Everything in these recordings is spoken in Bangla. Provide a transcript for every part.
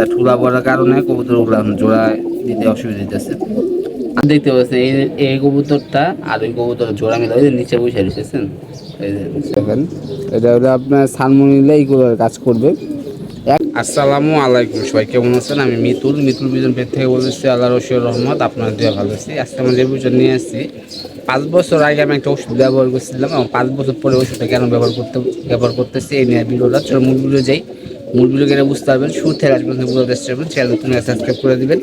মাথা ঠুলা পড়ার কারণে কবুতরগুলো এখন জোড়া দিতে অসুবিধা দিতেছে আর দেখতে পাচ্ছেন এই এই কবুতরটা আর ওই কবুতর জোড়া মিলে ওই নিচে বসে রেখেছেন দেখেন এটা হলো আপনার সানমনিলে এইগুলো কাজ করবে। আসসালামু আলাইকুম সবাই কেমন আছেন? আমি মিতুল। মিতুল বিজন পেট থেকে বলেছি আল্লাহ রশিউর রহমত আপনার দিয়ে ভালো আছি। আজকে আমি যে ওষুধ নিয়ে আসছি পাঁচ বছর আগে আমি একটা ওষুধ ব্যবহার করছিলাম এবং পাঁচ বছর পরে ওষুধটা কেন ব্যবহার করতে ব্যবহার করতেছি এই নিয়ে ভিডিওটা। চলো মূল যাই। মূল ভিডিও গেলে বুঝতে পারবেন। শুরু থেকে আজ পর্যন্ত করবেন। চ্যানেল তুমি সাবস্ক্রাইব করে দিবেন।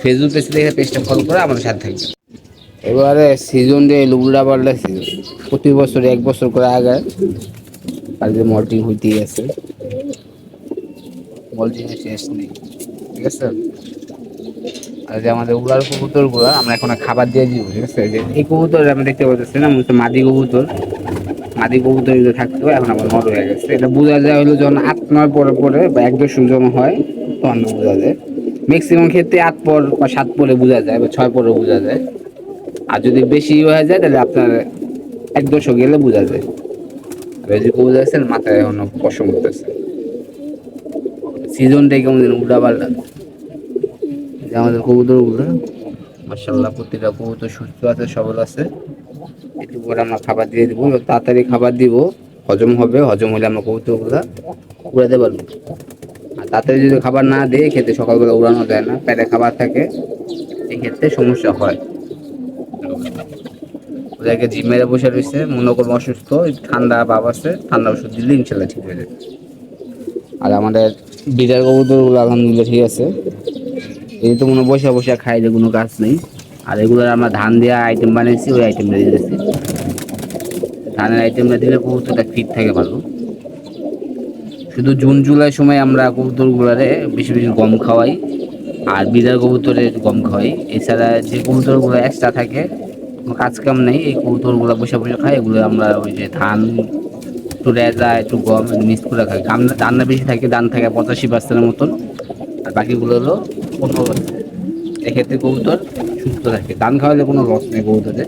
ফেসবুক পেজে দেখে পেজটা ফলো করে আমাদের সাথে থাকবেন। এবারে সিজন ডে লুবুড়া পাল্টা সিজন প্রতি বছর এক বছর করে আগে কালকে মল্টিং হইতেই আছে। মল্টিং শেষ নেই। ঠিক আছে? আর যে আমাদের উড়ার কবুতরগুলো আমরা এখন খাবার দিয়ে দিব, ঠিক আছে? যে এই কবুতর আমরা দেখতে পাচ্ছি না মাদি কবুতর। কবুতর এগুলো থাকতো এখন আবার নর হয়ে গেছে। এটা বোঝা যায় হলো যখন আট, নয় পরে পরে বা এক দশ জন হয়, তখন বোঝা যায়। ম্যাক্সিমাম ক্ষেত্রে আট পর বা সাত পরে বোঝা যায় বা ছয় পরে বোঝা যায়। আর যদি বেশি হয়ে যায়, তাহলে আপনার এক দশক গেলে বোঝা যায়। যে আছেন, মাথায় এখন পশম উঠতেছে। সিজনটাই কেমন যেন উল্টা পাল্টা। যে আমাদের মার্শাল্লাহ প্রতিটা কবুতর সুস্থ আছে, সবল আছে। একটু পরে আমরা খাবার দিয়ে দিব তাড়াতাড়ি খাবার দিব। হজম হবে, হজম হলে আমরা কবুতরগুলা উড়াতে পারব আর তাড়াতাড়ি যদি খাবার না দিয়ে খেতে সকালবেলা উড়ানো যায় না, পেটে খাবার থাকে এই ক্ষেত্রে সমস্যা হয়। ওদেরকে জিম মেরে বসে রয়েছে মনে করব অসুস্থ ঠান্ডা ভাব আছে, ঠান্ডা ওষুধ দিলে ইনশাল্লাহ ঠিক হয়ে যাবে। আর আমাদের বিটার কবুতরগুলো আলহামদুলিল্লাহ ঠিক আছে। এই তো মনে বসে বসে খাই যে কোনো কাজ নেই। আর এগুলোর আমরা ধান দেওয়া আইটেম বানিয়েছি, ওই আইটেম দিয়ে দিচ্ছি ধানের আইটেমটা দিলে কবুতরটা ফিট থাকে ভালো। শুধু জুন, জুলাই সময় আমরা কবুতরগুলোরে বেশি বেশি গম খাওয়াই, আর বিদার কবুতরে গম খাওয়াই। এছাড়া যে কবুতরগুলো এক্সট্রা থাকে, কোনো কাজ কাম নেই, এই কবুতরগুলো বসে বসে খাই, এগুলো আমরা ওই যে ধান, একটু রেজা, একটু গম মিক্স করে খাই। ধানটা বেশি থাকে ধান থাকে পঁচাশি পার্সেন্টের মতন, আর বাকিগুলো হলো পার্সেন্ট এক্ষেত্রে কবুতর সুস্থ থাকে। ধান খাওয়ালে কোনো লস নেই কবুতরে।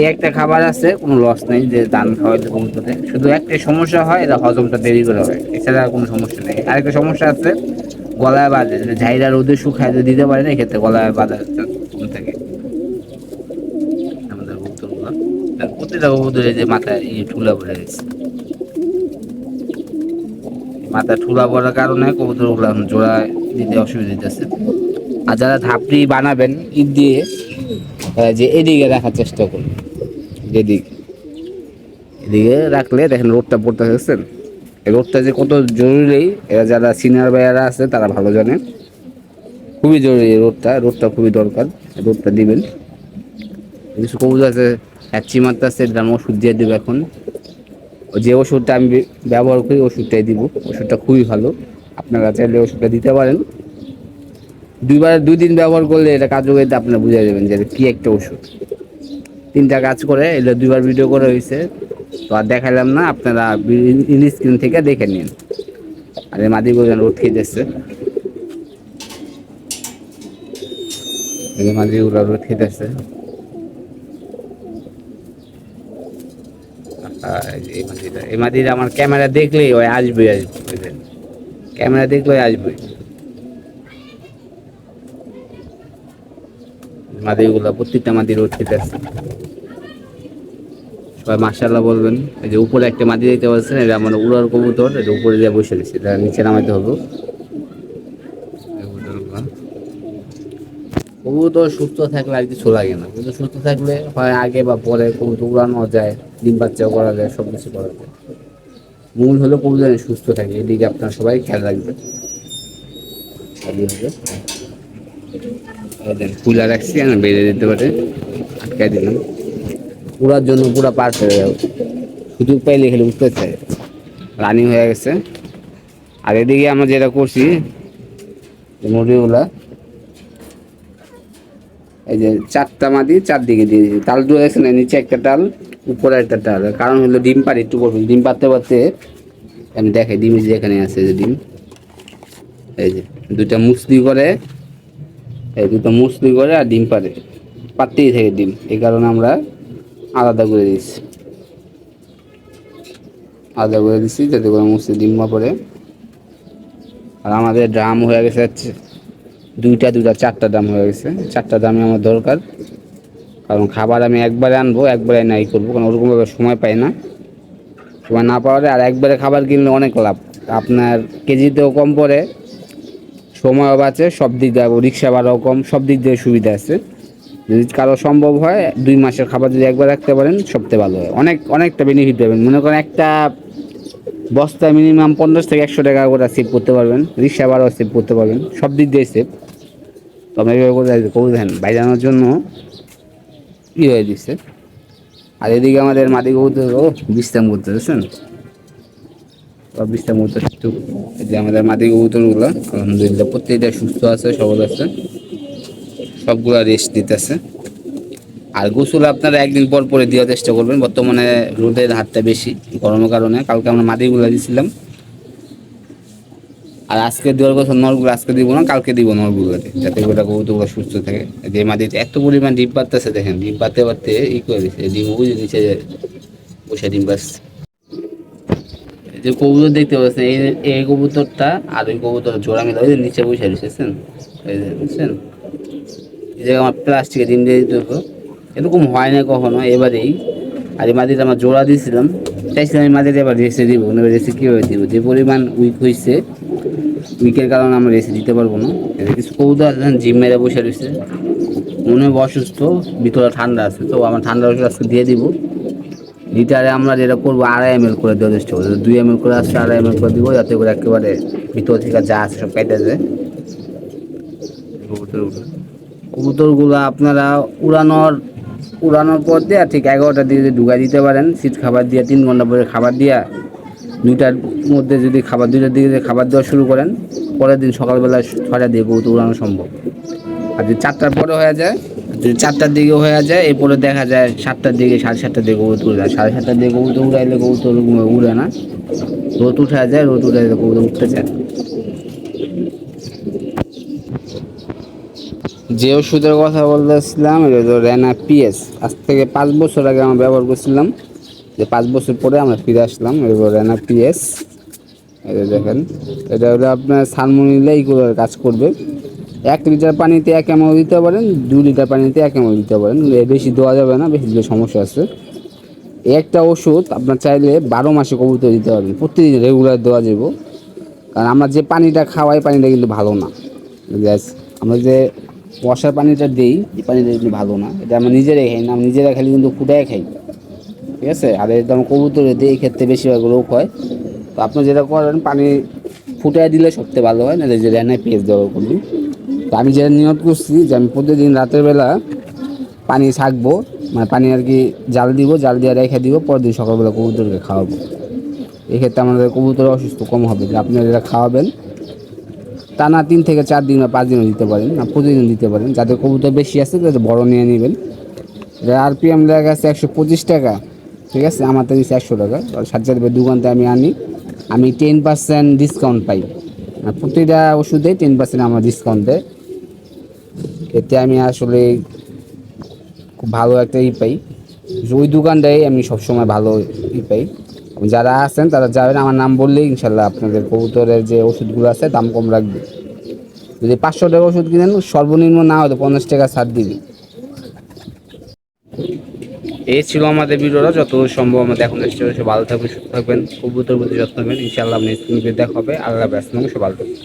এই একটা খাবার আছে, কোনো লস নেই যে ধান খাওয়াইলে কবুতরে শুধু একটা সমস্যা হয়, এটা হজমটা দেরি করে হয়। এছাড়া কোনো সমস্যা নেই। আরেকটা সমস্যা আছে, গলায় বাজে। ঝাইরা রোদে শুকায় দিতে পারে না এক্ষেত্রে গলায় কম থাকে। আমাদের কবুতরগুলো প্রতিটা কবুতরে যে মাথায় ইয়ে ঠুলা পড়ে গেছে। মাথা ঠুলা পড়ার কারণে কবুতরগুলো জোড়া দিতে অসুবিধা দিতেছে আর যারা ধাপড়ি বানাবেন ঈদ দিয়ে যে এদিকে রাখার চেষ্টা করুন যেদিক এদিকে রাখলে দেখেন রোডটা পড়তে দেখছেন? রোডটা যে কত জরুরি, এরা যারা সিনিয়র ভাইয়ারা আছে তারা ভালো জানে। খুবই জরুরি রোডটা রোডটা খুবই দরকার, রোডটা দিবেন। কিছু কবুতর আছে হ্যাচি মারতে আছে এটা আমি ওষুধ দিয়ে দেবো এখন। যে ওষুধটা আমি ব্যবহার করি ওষুধটাই দিব। ওষুধটা খুবই ভালো। আপনারা চাইলে ওষুধটা দিতে পারেন। দুইবার, দুই দিন ব্যবহার করলে এটা কার্যকারিতা আপনারা বুঝে যাবেন যে কি একটা ওষুধ। তিনটা কাজ করে এটা দুইবার ভিডিও করে হয়েছে তো আর দেখালাম না, আপনারা স্ক্রিন থেকে দেখে নিন। আর এই মাদি গোজন রোদ খেতেছে। এই মাদিগুলো রোদ এই মাদিটা আমার ক্যামেরা দেখলেই ওই আসবে আসবে ক্যামেরা দেখলেই আসবে মাদিগুলো প্রত্যেকটা মাদি রোদ খেতে আসছে সবাই মার্শাল্লাহ বলবেন, এই যে উপরে একটা মাদি দেখতে পাচ্ছেন, এটা আমার উড়ার কবুতর, এটা উপরে দিয়ে বসে দিচ্ছি এটা নিচে নামাইতে হবে। কবুতর সুস্থ থাকলে আর কিছু লাগে না, কবুতর সুস্থ থাকলে হয় আগে বা পরে কবুতর উড়ানো যায়, ডিম বাচ্চাও করা যায় সব কিছু করা যায়। মূল হলো কবুতর সুস্থ থাকে, এদিকে আপনারা সবাই খেয়াল রাখবেন। হবে কুলা রাখছি আমি বেড়ে দিতে পারে। আটকাই দিলাম। পুরার জন্য পুরা পাস হয়ে যাবে সুযোগ পাইলে খেলে উঠতে চাই রানিং হয়ে গেছে। আর এদিকে আমরা যেটা করছি মুরগিগুলা, এই যে চারটা মাদি চারদিকে দিয়ে দিয়েছি। তাল আছে না, নিচে একটা টাল উপরে একটা টাল কারণ হলো ডিম পারি একটু করব ডিম পারতে পারতে আমি দেখে ডিম এই যে এখানে আছে যে ডিম। এই যে দুইটা মুসলি করে এই দুটো মুসলি করে আর ডিম পারে পারতেই থাকে ডিম। এই কারণে আমরা আলাদা করে দিচ্ছি আলাদা করে দিচ্ছি যাতে করে মুসলি ডিম না পড়ে। আর আমাদের ড্রাম হয়ে গেছে দুইটা দুইটা, চারটা দাম হয়ে গেছে। চারটা দামে আমার দরকার। কারণ খাবার আমি একবারে আনব, একবারে নাই করব। কারণ ওরকমভাবে সময় পাই না। সময় না পাওয়ারে আর একবারে খাবার কিনলে অনেক লাভ। আপনার কেজিতেও কম পড়ে। সময়ও বাঁচে সব দিক দিয়ে রিক্সা ভাড়াও কম, সব দিক দিয়ে সুবিধা আছে। যদি কারও সম্ভব হয়, দুই মাসের খাবার যদি একবার রাখতে পারেন, সবচেয়ে ভালো হয়। অনেক, অনেকটা বেনিফিট পাবেন। মনে করেন একটা বস্তা মিনিমাম পঞ্চাশ থেকে একশো টাকা করে সেভ করতে পারবেন। রিক্সা ভাড়াও সেভ করতে পারবেন। সব দিক দিয়ে সেভ তো আমরা এইভাবে করে করে দেন জন্য ই হয়ে দিচ্ছে? আর এদিকে আমাদের মাটি কবুতরও বিশ্রাম করতে বিশ্রাম করতে একটু যে আমাদের মাটি কবুতরগুলো, আলহামদুলিল্লাহ, প্রত্যেকটা সুস্থ আছে, সবল আছে। সবগুলা রেস্ট দিতেছে। আর গোসল আপনারা একদিন পর পরে দেওয়ার চেষ্টা করবেন। বর্তমানে রোদের হাতটা বেশি, গরমের কারণে। কালকে আমরা মাটিগুলো দিয়েছিলাম আর আজকে দেওয়ার কথা, নলগুলো আজকে দিব না, কালকে দিব নলগুলোতে, যাতে করে কবুতরগুলো সুস্থ থাকে। যে মাটিতে এত পরিমাণ ডিম পাততেছে দেখেন, ডিম পাতে পারতে ই করে দিচ্ছে ডিম বুঝে নিচে বসে ডিম পাচ্ছে যে কবুতর দেখতে পাচ্ছেন, এই এই কবুতরটা আর ওই কবুতর জোড়া মিলে ওই যে নিচে বসে যে, বুঝছেন? এই জায়গায় আমার প্লাস্টিকের ডিম দিয়ে দিতে এরকম হয় না কখনো, এবারেই। আর এই মাটিতে আমার জোড়া দিয়েছিলাম। চাইছিলাম এই মাটিতে এবার রেসে দিব, না রেসে কীভাবে দিব? যে পরিমাণ উইক হয়েছে উইকের কারণে আমরা রেসে দিতে পারব না। কিছু কবুতর আছে জিম মেরে বসে রয়েছে। মনে হয় অসুস্থ, ভিতরে ঠান্ডা আছে, তো আমার ঠান্ডা ওষুধ আজকে দিয়ে দিব। লিটারে আমরা যেটা করব, আড়াই এম এল করে দেওয়ার চেষ্টা করব। দুই এম এল করে আসছে, আড়াই এম এল করে দিব, যাতে করে একেবারে ভিতর থেকে যা আছে সব কেটে যায়। কবুতরগুলো আপনারা উড়ানোর উড়ানোর পর দিয়ে ঠিক এগারোটার দিকে ঢুকাই দিতে পারেন, শীত খাবার দিয়ে, তিন ঘণ্টা পরে খাবার দিয়া, দুইটার মধ্যে যদি খাবার, দুইটার দিকে খাবার দেওয়া শুরু করেন, পরের দিন সকালবেলা ছয়টা দিয়ে কবুতর উড়ানো সম্ভব। আর যদি চারটার পরে হয়ে যায় চারটার দিকে হয়ে যায়, এরপরে দেখা যায় সাতটার দিকে, সাড়ে সাতটার দিকে কবুতর উড়ে সাড়ে সাতটার দিকে কবুতর উড়াইলে কবুতর উড়ে না। রোদ উঠে যায়, রোদ উঠে কবুতর উঠতে চায় যে ওষুধের কথা বলতেছিলাম, এটা হলো রেনা পিএস। আজ থেকে পাঁচ বছর আগে আমরা ব্যবহার করছিলাম। যে পাঁচ বছর পরে আমরা ফিরে আসলাম হলো রেনা পিএস। এটা দেখেন, এটা হলো আপনার সালমোনিলা এইগুলোর কাজ করবে। এক লিটার পানিতে এক এমএল দিতে পারেন, দু লিটার পানিতে এক এমএল দিতে পারেন। বেশি দেওয়া যাবে না, বেশি দিলে সমস্যা আছে। একটা ওষুধ আপনার চাইলে বারো মাসে কবুতর দিতে পারবেন, প্রতিদিন রেগুলার দেওয়া যাব। কারণ আমরা যে পানিটা খাওয়াই, পানিটা কিন্তু ভালো না। গ্যাস আমরা যে ওয়াশার পানিটা দিই, এই পানিটা কিন্তু ভালো না। এটা আমরা নিজেরাই খাই না, আমরা নিজেরা খালি কিন্তু ফুটাই খাই। ঠিক আছে? আর এটা আমরা কবুতরে দিই, এই ক্ষেত্রে বেশিরভাগ রোগ হয়। তো আপনি যেটা করেন, পানি ফুটাই দিলে সবচেয়ে ভালো হয় না যে রেনায় পেঁয়াজ দেওয়া করবি তো আমি যেটা নিয়ত করছি যে আমি প্রতিদিন রাতের বেলা পানি ছাকবো মানে পানি আর কি জাল দিব, জাল দিয়ে রেখে দিব পরের দিন সকালবেলা কবুতরকে খাওয়াবো। এক্ষেত্রে আমাদের কবুতর অসুস্থ কম হবে, যে আপনি যেটা খাওয়াবেন। টানা তিন থেকে চার দিন বা পাঁচ দিনও দিতে পারেন, না, প্রতিদিন দিতে পারেন। যাদের কবুতর বেশি আছে তাদের বড় নিয়ে নেবেন। আর পি এম লেখা আছে একশো পঁচিশ টাকা, ঠিক আছে? আমার তো নিচ্ছে একশো টাকা। সাজ্জাদ ভাই দোকানতে আমি আনি। আমি টেন পার্সেন্ট ডিসকাউন্ট পাই। আর প্রতিটা ওষুধে টেন পার্সেন্ট আমার ডিসকাউন্ট দেয়। এতে আমি আসলে খুব ভালো একটা ই পাই। ওই দোকানটাই আমি সবসময় ভালো ই পাই। যারা আছেন, তারা যাবেন, আমার নাম বললেই ইনশাল্লাহ আপনাদের কবুতরের যে ওষুধগুলো আছে, দাম কম রাখবে। যদি পাঁচশো টাকা ওষুধ কিনেন, সর্বনিম্ন না হলে পঞ্চাশ টাকা ছাড় দিবে। এই ছিল আমাদের ভিডিওটা। যত সম্ভব আমাদের এখন চেষ্টা ভালো থাকবেন, সুস্থ থাকবেন, কবুতর প্রতি যত্ন নেবেন। ইনশাল্লাহ আপনি স্ক্রিনে দেখা হবে। আল্লাহ ব্যস্ত সব ভালো থাকবেন।